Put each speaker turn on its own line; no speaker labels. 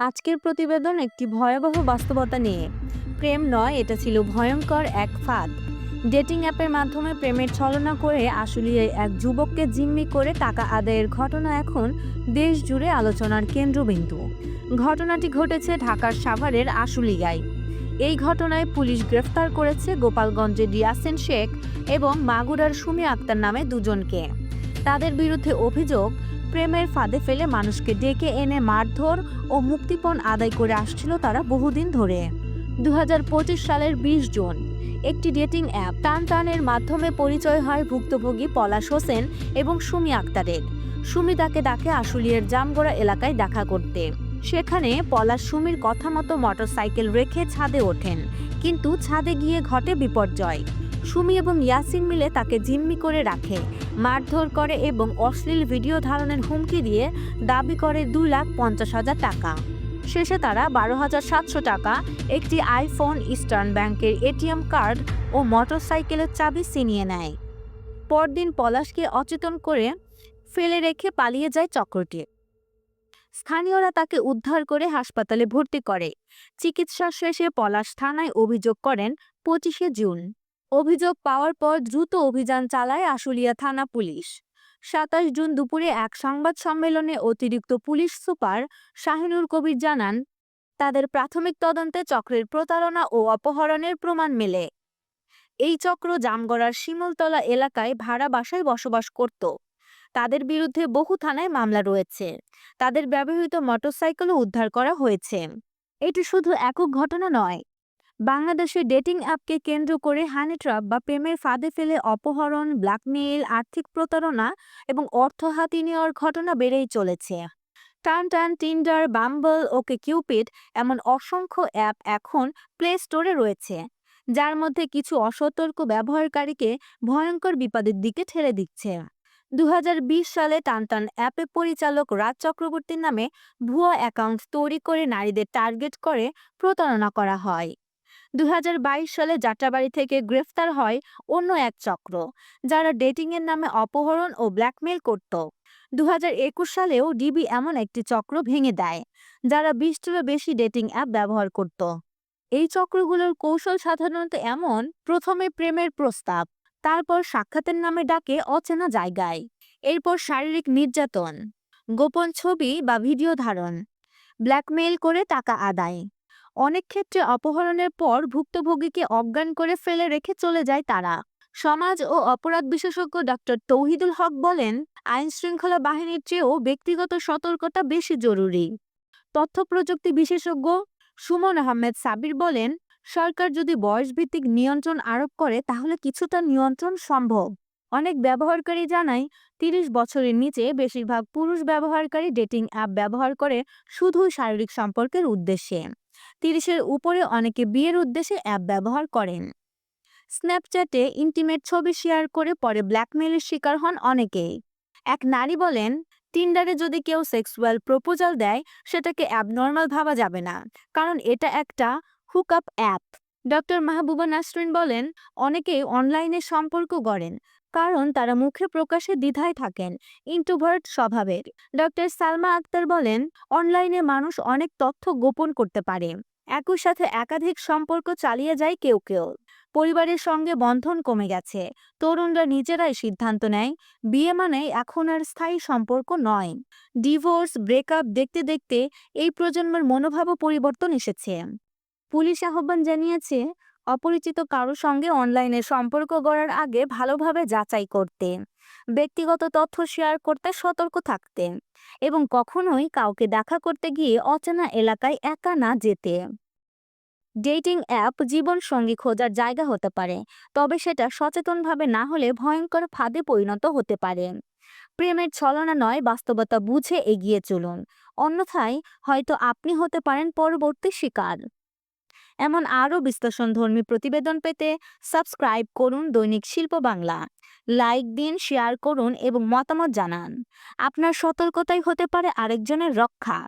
আজকের প্রতিবেদন একটি ভয়াবহ বাস্তবতা নিয়ে। প্রেম নয়, এটা ছিল ভয়ঙ্কর এক ফাঁদ। ডেটিং অ্যাপের মাধ্যমে প্রেমের ছলনা করে আসলে এক যুবককে জিম্মি করে টাকা আদায়ের ঘটনা এখন দেশ জুড়ে আলোচনার কেন্দ্রবিন্দু। ঘটনাটি ঘটেছে ঢাকার সাভারের আশুলিয়ায়। এই ঘটনায় পুলিশ গ্রেফতার করেছে গোপালগঞ্জের ইয়াসিন শেখ এবং মাগুরার সুমি আক্তার নামে দুজনকে। তাদের বিরুদ্ধে অভিযোগ প্রেমের ফাঁদে ফেলে মানুষকে ডেকে এনে মারধর ও মুক্তিপণ আদায় করে আসছিল তারা বহুদিন ধরে। দু হাজার পঁচিশ সালের বিশ জুন, একটি ডেটিং অ্যাপ টান টানের মাধ্যমে পরিচয় হয় ভুক্তভোগী পলাশ হোসেন এবং সুমি আক্তারের। সুমি তাকে ডাকে আশুলিয়ার জামগড়া এলাকায় দেখা করতে। সেখানে পলাশ সুমির কথা মতো মোটরসাইকেল রেখে ছাদে ওঠেন, কিন্তু ছাদে গিয়ে ঘটে বিপর্যয়। সুমি এবং ইয়াসিন মিলে তাকে জিম্মি করে রাখে, মারধর করে এবং অশ্লীল ভিডিও ধারণের হুমকি দিয়ে দাবি করে দু লাখ পঞ্চাশ হাজার টাকা। শেষে তারা বারো হাজার সাতশো টাকা, একটি আইফোন, ইস্টার্ন ব্যাংকের এটিএম কার্ড ও মোটরসাইকেলের চাবি ছিনিয়ে নেয়। পরদিন পলাশকে অচেতন করে ফেলে রেখে পালিয়ে যায় চক্রটি। স্থানীয়রা তাকে উদ্ধার করে হাসপাতালে ভর্তি করে। চিকিৎসা শেষে পলাশ থানায় অভিযোগ করেন, পঁচিশে জুন। অভিযোগ পাওয়ার পর দ্রুত অভিযান চালায় আশুলিয়া থানা পুলিশ। সাতাশ জুন দুপুরে এক সংবাদ সম্মেলনে অতিরিক্ত পুলিশ সুপার শাহিনুর কবির জানান, তাদের প্রাথমিক তদন্তে চক্রের প্রতারণা ও অপহরণের প্রমাণ মেলে। এই চক্র জামগড়ার শিমুলতলা এলাকায় ভাড়া বাসায় বসবাস করত। তাদের বিরুদ্ধে বহু থানায় মামলা রয়েছে। তাদের ব্যবহৃত মোটরসাইকেলও উদ্ধার করা হয়েছে। এটি শুধু একক ঘটনা নয়, বাংলাদেশে ডেটিং অ্যাপকে কেন্দ্র করে হানি ট্রাপ বা প্রেমের ফাঁদে ফেলে অপহরণ, ব্ল্যাকমেইল, আর্থিক প্রতারণা এবং অর্থ হাতিয়ে নেওয়ার ঘটনা বেড়েই চলেছে। টান টান, টিন্ডার, বাম্বল, ওকে কিউপিড এমন অসংখ্য অ্যাপ এখন প্লে স্টোরে রয়েছে, যার মধ্যে কিছু অসতর্ক ব্যবহারকারীকে ভয়ঙ্কর বিপদের দিকে ঠেলে দিচ্ছে। দু হাজার বিশ সালে টানটান অ্যাপের পরিচালক রাজ চক্রবর্তীর নামে ভুয়া অ্যাকাউন্ট তৈরি করে নারীদের টার্গেট করে প্রতারণা করা হয়। দুহাজার বাইশ সালে যাত্রাবাড়ি থেকে গ্রেফতার হয় অন্য এক চক্র, যারা ডেটিংয়ের নামে অপহরণ ও ব্ল্যাকমেল করত। দু হাজার একুশ সালেও ডিবি এমন একটি চক্র ভেঙে দেয়, যারা বিশটিরও বেশি ডেটিং অ্যাপ ব্যবহার করত। এই চক্রগুলোর কৌশল সাধারণত এমন, প্রথমে প্রেমের প্রস্তাব। তারপর সাক্ষাতের নামে ডাকে অচেনা জায়গায়। এরপর শারীরিক নির্যাতন, গোপন ছবি বা ভিডিও ধারণ, ব্ল্যাকমেইল করে টাকা আদায়। অনেক ক্ষেত্রে অপহরণের পর ভুক্তভোগীকে অজ্ঞান করে ফেলে রেখে চলে যায় তারা। সমাজ ও অপরাধ বিশেষজ্ঞ ডক্টর তৌহিদুল হক বলেন আইন শৃঙ্খলা বাহিনীর চেয়েও ব্যক্তিগত সতর্কতা বেশি জরুরি। তথ্য প্রযুক্তি বিশেষজ্ঞ সুমন আহমেদ সাবির বলেন সরকার যদি বয়সভিত্তিক নিয়ন্ত্রণ আরোপ করে, তাহলে কিছুটা নিয়ন্ত্রণ সম্ভব। অনেক ব্যবহারকারী জানায়, তিরিশ বছরের নিচে বেশিরভাগ পুরুষ ব্যবহারকারী ডেটিং অ্যাপ ব্যবহার করে শুধু শারীরিক সম্পর্কের উদ্দেশ্যে। তিরিশের উপরে অনেকে বিয়ের উদ্দেশ্যে অ্যাপ ব্যবহার করেন। স্ন্যাপচ্যাটে ইন্টিমেট ছবি শেয়ার করে পরে ব্ল্যাকমেইলের শিকার হন অনেকেই। এক নারী বলেন, টিন্ডারে যদি কেউ সেক্সুয়াল প্রপোজাল দেয়, সেটাকে অ্যাবনর্মাল ভাবা যাবে না। কারণ এটা একটা hook up app doctor Mahbuba Nasrin বলেন, অনেকেই অনলাইনে সম্পর্ক গড়েন, কারণ তারা মুখে প্রকাশে দ্বিধায় থাকেন ইন্ট্রোভার্ট স্বভাবের। ডক্টর সালমা আক্তার বলেন অনলাইনে মানুষ অনেক তথ্য গোপন করতে পারে, একই সাথে একাধিক সম্পর্ক চালিয়ে যায় কেউ কেউ। পরিবারের সঙ্গে বন্ধন কমে গেছে, তরুণরা নিজেরাই সিদ্ধান্ত নেয়, বিয়ে মানে এখন আর স্থায়ী সম্পর্ক নয়। ডিভোর্স ব্রেকআপ দেখতে দেখতে এই প্রজন্মের মনোভাবও পরিবর্তন এসেছে। পুলিশ আহ্বান জানিয়েছে, অপরিচিত কারও সঙ্গে অনলাইনে সম্পর্ক গড়ার আগে ভালোভাবে যাচাই করতে, ব্যক্তিগত তথ্য শেয়ার করতে সতর্ক থাকতে এবং কখনোই কাউকে দেখা করতে গিয়ে অচেনা এলাকায় একা না যেতে। ডেটিং অ্যাপ জীবন সঙ্গী খোঁজার জায়গা হতে পারে, তবে সেটা সচেতনভাবে না হলে ভয়ঙ্কর ফাঁদে পরিণত হতে পারে। প্রেমের ছলনা নয়, বাস্তবতা বুঝে এগিয়ে চলুন, অন্যথায় হয়তো আপনি হতে পারেন পরবর্তী শিকার। এমন আরও বিশ্লেষণধর্মী প্রতিবেদন পেতে সাবস্ক্রাইব করুন দৈনিক শিল্প বাংলা। লাইক দিন, শেয়ার করুন এবং মতামত জানান। আপনার সতর্কতাই হতে পারে আরেকজনের রক্ষা।